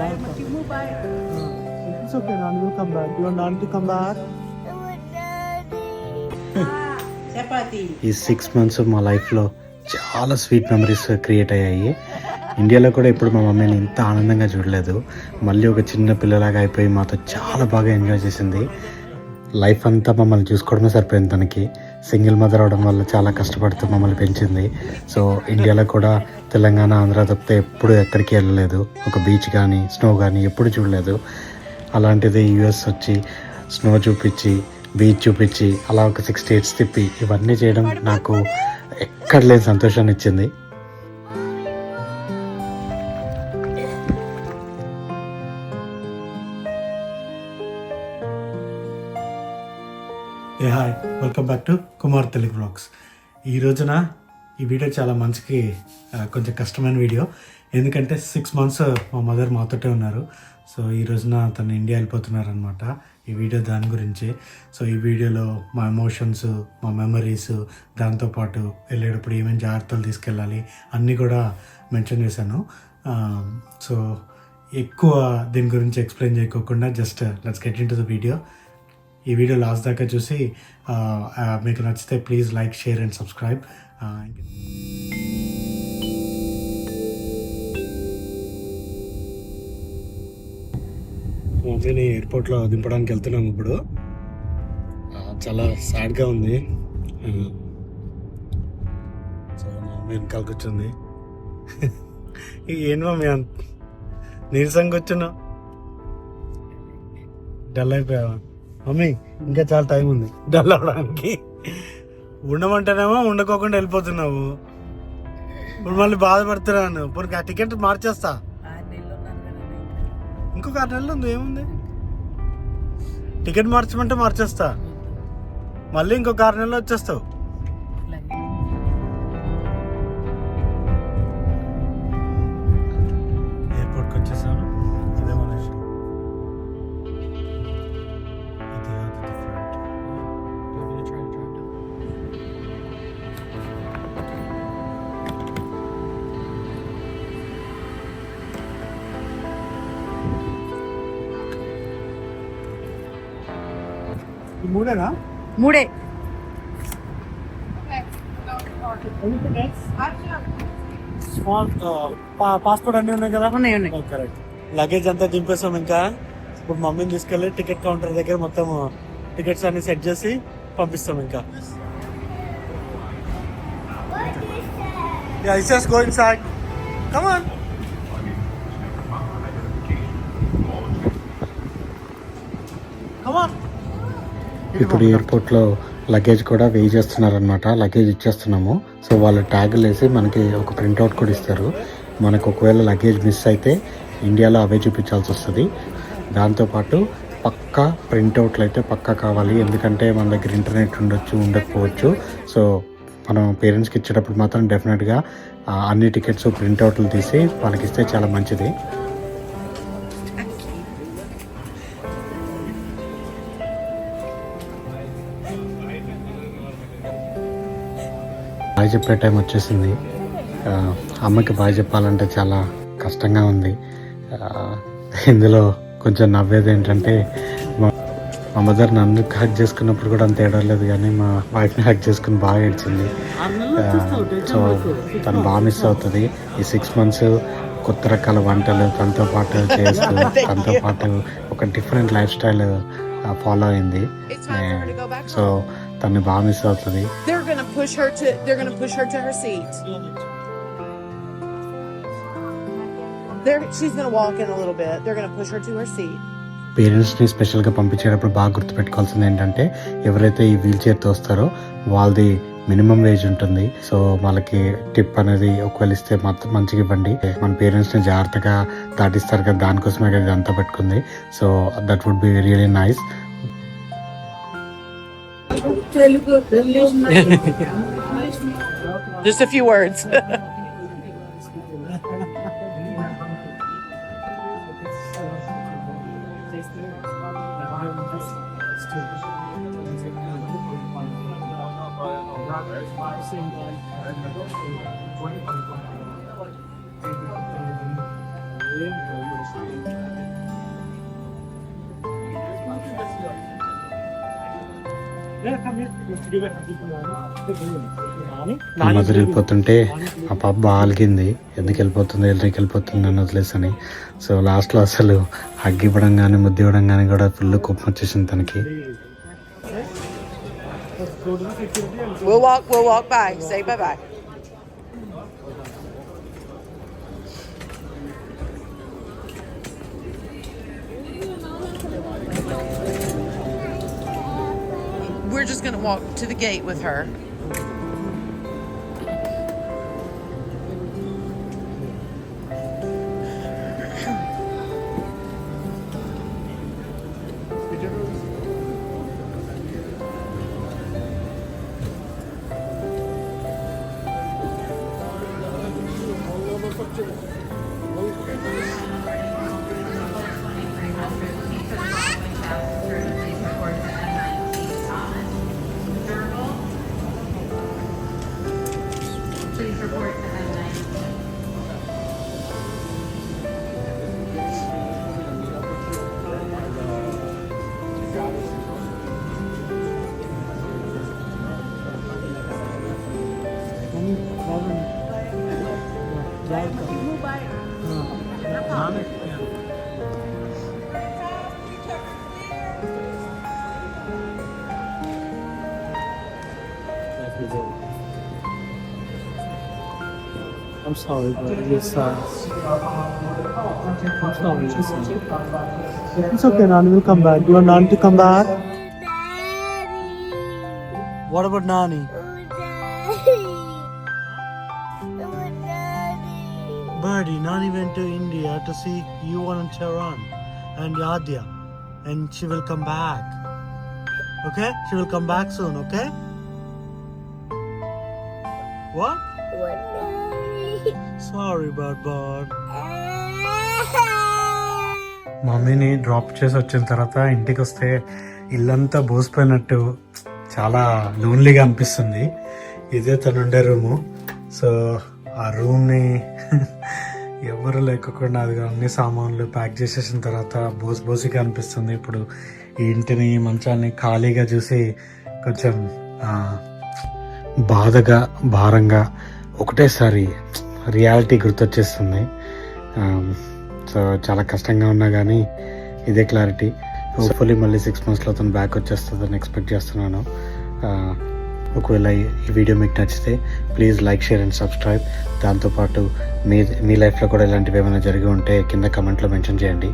It's okay, Nani come back. You want Nani to come back? Chapati ఈ six months మా లైఫ్లో చాలా sweet memories create అయ్యాయి. ఇండియాలో కూడా ఇప్పుడు మా మమ్మీని ఇంత ఆనందంగా చూడలేదు. మళ్ళీ ఒక చిన్న పిల్లలాగా అయిపోయి మాతో చాలా బాగా ఎంజాయ్ చేసింది. లైఫ్ అంతా మమ్మల్ని చూసుకోవడమే సరిపోయింది తనకి. సింగిల్ మదర్ అవడం వల్ల చాలా కష్టపడుతూ మమ్మల్ని పెంచింది. సో ఇండియాలో కూడా తెలంగాణ ఆంధ్ర తప్పితే ఎప్పుడు ఎక్కడికి వెళ్ళలేదు. ఒక బీచ్ కానీ స్నో కానీ ఎప్పుడు చూడలేదు. అలాంటిది యూఎస్ వచ్చి స్నో చూపించి బీచ్ చూపించి అలా ఒక సిక్స్ స్టేట్స్ తిప్పి ఇవన్నీ చేయడం నాకు ఎక్కడ లేని సంతోషాన్ని ఇచ్చింది. Hi welcome back to Kumar Telugu blogs ఈ రోజున ఈ వీడియో చాలా మంచికి కొంచెం కష్టమైన వీడియో. ఎందుకంటే సిక్స్ మంత్స్ మా మదర్ మాతోటే ఉన్నారు. సో ఈ రోజున తను ఇండియా వెళ్ళిపోతున్నారు అనమాట ఈ వీడియో దాని గురించి. సో ఈ వీడియోలో మా ఎమోషన్స్ మా మెమరీస్ దాంతోపాటు వెళ్ళేటప్పుడు ఏమేమి జాగ్రత్తలు తీసుకెళ్ళాలి అన్నీ కూడా మెన్షన్ చేశాను. సో ఎక్కువ దీని గురించి ఎక్స్ప్లెయిన్ చేయకోకుండా just let's get into the video ఈ వీడియో లాస్ట్ దాకా చూసి మీకు నచ్చితే please like share and subscribe. మమ్మీని ఎయిర్పోర్ట్లో దింపడానికి వెళ్తున్నాం ఇప్పుడు. చాలా సాడ్గా ఉంది. ఆ, సో మా మమ్మీ వెనకాల కూర్చుంది ఏం మమ్మీ అంత నీరసంగా కూర్చున్నావు? డల్ అయిపోయావా? మమ్మీ ఇంకా చాలా టైం ఉంది. డల్ అవడానికి ఉండమంటేనేమో ఉండకోకుండా వెళ్ళిపోతున్నావు. ఇప్పుడు మళ్ళీ బాధపడుతున్నాను ఇప్పుడు ఆ టికెట్ మార్చేస్తా. ఇంకొక ఆరు నెలలు ఉంది ఏముంది? టికెట్ మార్చమంటే మార్చేస్తా. మళ్ళీ ఇంకొక ఆరు నెలలు వచ్చేస్తావు. మూడేనా? మూడే. స్మాల్ పాస్పోర్ట్ అన్నీ ఉన్నాయి కదా? ఉన్నాయి ఉన్నాయి. కరెక్ట్ లగేజ్ అంతా దింపేసాం ఇంకా. ఇప్పుడు మమ్మీని తీసుకెళ్ళి టికెట్ కౌంటర్ దగ్గర మొత్తం టికెట్స్ అన్ని సెట్ చేసి పంపిస్తాం ఇంకా. Yeah, he says go inside. Come on. Come on. ఇప్పుడు ఎయిర్పోర్ట్లో లగేజ్ కూడా వెయ్యి చేస్తున్నారనమాట లగేజ్ ఇచ్చేస్తున్నాము. సో వాళ్ళు ట్యాగులు వేసి మనకి ఒక ప్రింట్అవుట్ కూడా ఇస్తారు. మనకు ఒకవేళ లగేజ్ మిస్ అయితే ఇండియాలో అవే చూపించాల్సి వస్తుంది. దాంతోపాటు పక్కా ప్రింట్అవుట్లు అయితే పక్కా కావాలి. ఎందుకంటే మన దగ్గర ఇంటర్నెట్ ఉండొచ్చు ఉండకపోవచ్చు. సో మనం పేరెంట్స్కి ఇచ్చేటప్పుడు మాత్రం డెఫినెట్గా అన్ని టికెట్స్ ప్రింట్అవుట్లు తీసి వాళ్ళకి ఇస్తే చాలా మంచిది. బాయ్ చెప్పే టైం వచ్చేసింది. అమ్మకి బాయ్ చెప్పాలంటే చాలా కష్టంగా ఉంది. ఇందులో కొంచెం నవ్వేది ఏంటంటే మా మదర్ నన్ను హక్ చేసుకున్నప్పుడు కూడా అంత ఏడలేదు కానీ మా వైఫ్ని హక్ చేసుకుని బాగా ఏడ్చింది. సో తను బాగా మిస్ అవుతుంది. ఈ సిక్స్ మంత్స్ కొత్త రకాల వంటలు తనతో పాటు చేస్తూ తనతో పాటు ఒక డిఫరెంట్ లైఫ్ స్టైల్ ఫాలో అయింది. సో తను బాగా మిస్ అవుతుంది They're gonna push her to. They're gonna push her to her seat. They're, she's gonna walk in a little bit. They're gonna push her to her seat. పేరెంట్స్ని స్పెషల్గా పంపించేటప్పుడు బాగా గుర్తుపెట్టుకోవాల్సింది ఏంటంటే ఎవరైతే ఈ వీల్ చైర్ తోస్తారో వాళ్ళది మినిమం వేజ్ ఉంటుంది సో వాళ్ళకి టిప్ అనేది ఒకవేళ ఇస్తే మాత్రం మంచిగా ఇవ్వండి మన పేరెంట్స్ని జాగ్రత్తగా దాటిస్తారు కదా దానికోసమే కదా ఇదంతా పెట్టుకుంది so that would be really nice Just a few words. మా మదర్ వెళ్ళిపోతుంటే ఆ పాప బాగా అలిగింది ఎందుకు వెళ్ళిపోతుంది ఎల్లరికి వెళ్ళిపోతుంది అని వదిలేసని సో లాస్ట్లో అసలు హగ్ ఇవ్వడం కానీ ముద్దు ఇవ్వడం కానీ కూడా ఫుల్ కోపం వచ్చేసింది తనకి We'll walk. We'll walk by. Say bye bye. Just gonna walk to the gate with her. I'm sorry, but it's uh, I'm sorry. It's, uh, it's okay, Nani will come back. Do you want Nani to come back? Daddy. What about Nani? Birdie, Nani went to India to see you and Charan and Yadya, and she will come back. Okay? She will come back soon, okay? What? Sorry, bird bird. మమ్మీని drop చేసి వచ్చిన తర్వాత ఇంటికి వస్తే ఇల్లంతా బోసిపోయినట్టు చాలా లోన్లీగా అనిపిస్తుంది. ఇదే తను ఉండే రూము. సో ఆ రూమ్ని ఎవరు లేకుండా అది అన్ని సామాన్లు ప్యాక్ చేసేసిన తర్వాత బోసి బోసిగా అనిపిస్తుంది. ఇప్పుడు ఈ ఇంటిని మంచాన్ని ఖాళీగా చూసి కొంచెం బాధగా భారంగా ఒకటేసారి రియాలిటీ గుర్తొచ్చేస్తుంది. సో చాలా కష్టంగా ఉన్నా కానీ ఇదే క్లారిటీ. హోప్ఫుల్లీ మళ్ళీ సిక్స్ మంత్స్లో తను బ్యాక్ వచ్చేస్తుందని ఎక్స్పెక్ట్ చేస్తున్నాను. ఒకవేళ ఈ ఈ వీడియో మీకు నచ్చితే please like share and subscribe దాంతోపాటు మీ మీ లైఫ్లో కూడా ఇలాంటివి ఏమైనా జరిగి ఉంటే కింద కమెంట్లో మెన్షన్ చేయండి.